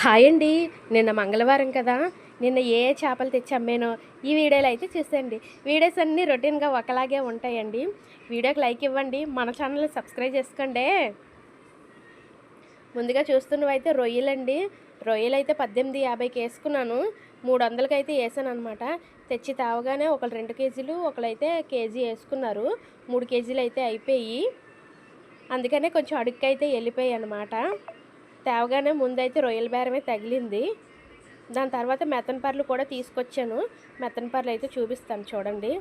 Hi అండి. నిన్న మంగళవారం కదా. నిన్న ఏ ఏ చేపలు తెచ్చి అమ్మేనో ఈ వీడియోలు అయితే చూసేయండి. వీడియోస్ అన్నీ రొటీన్గా ఒకలాగే ఉంటాయండి. వీడియోకి లైక్ ఇవ్వండి. మన ఛానల్ని సబ్స్క్రైబ్ చేసుకోండి. ముందుగా చూస్తున్నవైతే రొయ్యలండి రొయ్యలు అయితే పద్దెనిమిది యాభైకి వేసుకున్నాను. మూడు వందలకి అయితే వేసాను అనమాట తెచ్చి తావగానే ఒకరు రెండు కేజీలు ఒకరైతే కేజీ వేసుకున్నారు. మూడు కేజీలు అయితే అయిపోయి అందుకనే కొంచెం అడుక్కైతే వెళ్ళిపోయాయి అనమాట తేవగానే ముందైతే రొయ్యల బేరమే తగిలింది. దాని తర్వాత మెత్తన పర్లు కూడా తీసుకొచ్చాను. మెత్తన పర్లు అయితే చూపిస్తాను చూడండి.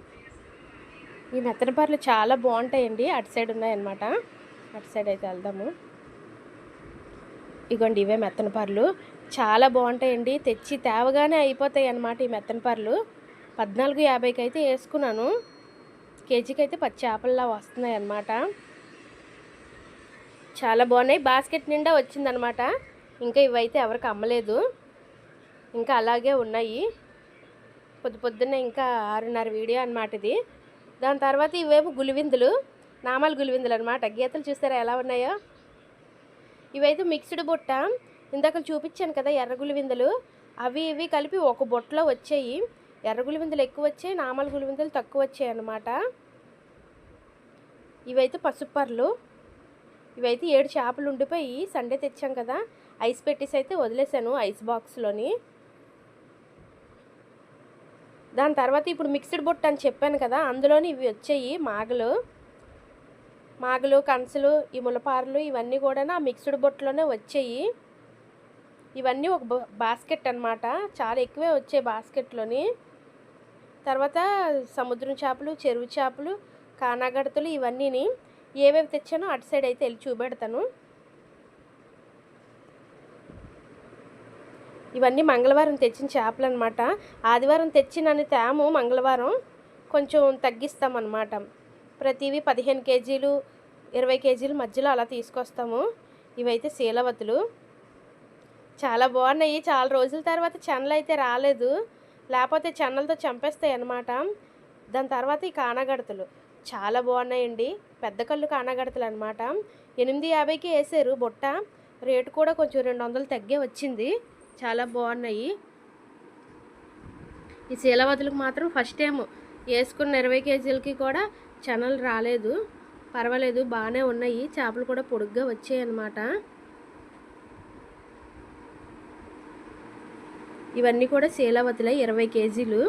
ఈ మెత్తన పర్లు చాలా బాగుంటాయండి. అటు సైడ్ ఉన్నాయన్నమాట. అటు సైడ్ అయితే వెళ్దాము. ఇగోండి ఇవే మెత్తన పర్లు. చాలా బాగుంటాయండి. తెచ్చి తేవగానే అయిపోతాయి అన్నమాట ఈ మెత్తన పర్లు. పద్నాలుగు యాభైకి అయితే వేసుకున్నాను. కేజీకి అయితే పచ్చి చేపల్లా వస్తున్నాయి అన్నమాట చాలా బాగున్నాయి. బాస్కెట్ నిండా వచ్చిందనమాట ఇంకా ఇవైతే ఎవరికి అమ్మలేదు. ఇంకా అలాగే ఉన్నాయి. పొద్దు పొద్దున్న ఇంకా ఆరున్నర వీడియో అనమాట ఇది. దాని తర్వాత ఇవేమో గులివిందులు నామాలు గులివిందులు అనమాట గీతలు చూసారా ఎలా ఉన్నాయో? ఇవైతే మిక్స్డ్ బుట్ట. ఇందాక చూపించాను కదా ఎర్ర గులివిందులు అవి ఇవి కలిపి ఒక బుట్టలో వచ్చాయి. ఎర్ర గులివిందులు ఎక్కువ వచ్చాయి నామాల గులివిందులు తక్కువ వచ్చాయి అనమాట ఇవైతే పసుపర్లు ఇవైతే ఏడు చేపలు ఉండిపోయి సండే తెచ్చాం కదా. ఐస్ పెట్టేసి అయితే వదిలేసాను ఐస్ బాక్స్లోని. దాని తర్వాత ఇప్పుడు మిక్స్డ్ బుట్ట అని చెప్పాను కదా అందులోని ఇవి వచ్చాయి మాగలు. మాగలు కన్సులు ఈ ములపారలు ఇవన్నీ కూడా ఆ మిక్స్డ్ బుట్టలోనే వచ్చాయి. ఇవన్నీ ఒక బాస్కెట్ అనమాట చాలా ఎక్కువే వచ్చాయి బాస్కెట్లోని. తర్వాత సముద్రం చేపలు చెరువు చేపలు కానాగడతలు ఇవన్నీని ఏవేవి తెచ్చానో అటు సైడ్ అయితే వెళ్ళి చూపెడతాను. ఇవన్నీ మంగళవారం తెచ్చిన చేపలు అనమాట ఆదివారం తెచ్చినని తేము మంగళవారం. కొంచెం తగ్గిస్తామన్నమాట. ప్రతివి పదిహేను కేజీలు ఇరవై కేజీల మధ్యలో అలా తీసుకొస్తాము. ఇవైతే శీలవతులు. చాలా బాగున్నాయి. చాలా రోజుల తర్వాత చెన్నలు అయితే రాలేదు. లేకపోతే చెన్నలతో చంపేస్తాయి అన్నమాట. దాని తర్వాత ఈ కానగడతలు. చాలా బాగున్నాయండి. పెద్ద కళ్ళు కానగడతలు అనమాట ఎనిమిది యాభైకి వేసారు బుట్ట. రేటు కూడా కొంచెం రెండు వందలు తగ్గే వచ్చింది. చాలా బాగున్నాయి. ఈ శీలవతులకు మాత్రం ఫస్ట్ టైం వేసుకున్న ఇరవై కేజీలకి కూడా చెనలు రాలేదు. పర్వాలేదు బాగానే ఉన్నాయి. చేపలు కూడా పొడుగ్గా వచ్చాయి అన్నమాట. ఇవన్నీ కూడా శీలావతులే ఇరవై కేజీలు.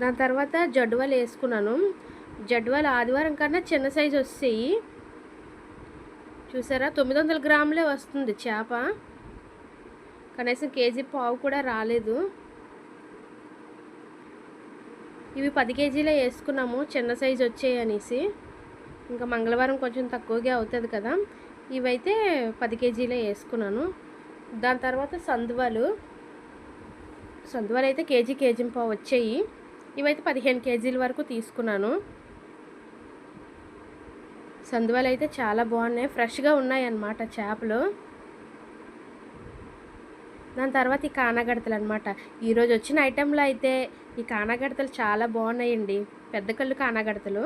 దాని తర్వాత జడ్వాలు వేసుకున్నాను. జడ్వాలు ఆదివారం కన్నా చిన్న సైజు వస్తాయి. చూసారా? తొమ్మిది వందల గ్రాములే వస్తుంది చేప. కనీసం కేజీ పావు కూడా రాలేదు. ఇవి పది కేజీలే వేసుకున్నాము చిన్న సైజు వచ్చాయి అనేసి. ఇంకా మంగళవారం కొంచెం తక్కువగా అవుతుంది కదా. ఇవైతే పది కేజీలే వేసుకున్నాను. దాని తర్వాత సందువాలు. సందువాలు అయితే కేజీ కేజీ పావు వచ్చాయి. ఇవైతే పదిహేను కేజీల వరకు తీసుకున్నాను. సందువాలు అయితే చాలా బాగున్నాయి. ఫ్రెష్గా ఉన్నాయి అన్నమాట చేపలు. దాని తర్వాత ఈ కానగడతలు అనమాట ఈరోజు వచ్చిన ఐటెంలో అయితే ఈ కానగడతలు చాలా బాగున్నాయండి. పెద్ద కళ్ళు కానగడతలు.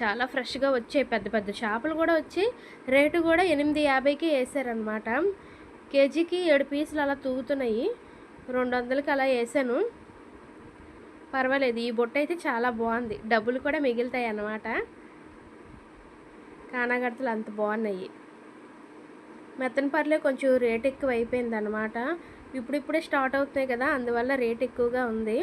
చాలా ఫ్రెష్గా వచ్చాయి పెద్ద పెద్ద చేపలు కూడా వచ్చి రేటు కూడా ఎనిమిది యాభైకి వేసారనమాట కేజీకి ఏడు పీసులు అలా తూగుతున్నాయి. రెండు వందలకి అలా వేసాను. పర్వాలేదు ఈ బొట్ట అయితే చాలా బాగుంది. డబ్బులు కూడా మిగులుతాయి అన్నమాట. కానాగడతలు అంత బాగున్నాయి. మెత్తన పర్లే కొంచెం రేట్ ఎక్కువ అయిపోయింది అనమాట ఇప్పుడిప్పుడే స్టార్ట్ అవుతున్నాయి కదా అందువల్ల రేట్ ఎక్కువగా ఉంది.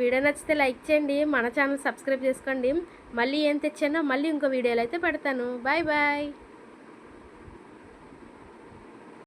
వీడియో నచ్చితే లైక్ చేయండి మన ఛానల్ సబ్స్క్రైబ్ చేసుకోండి. మళ్ళీ ఏం తెచ్చానో మళ్ళీ ఇంకో వీడియోలో అయితే పెడతాను. Bye bye.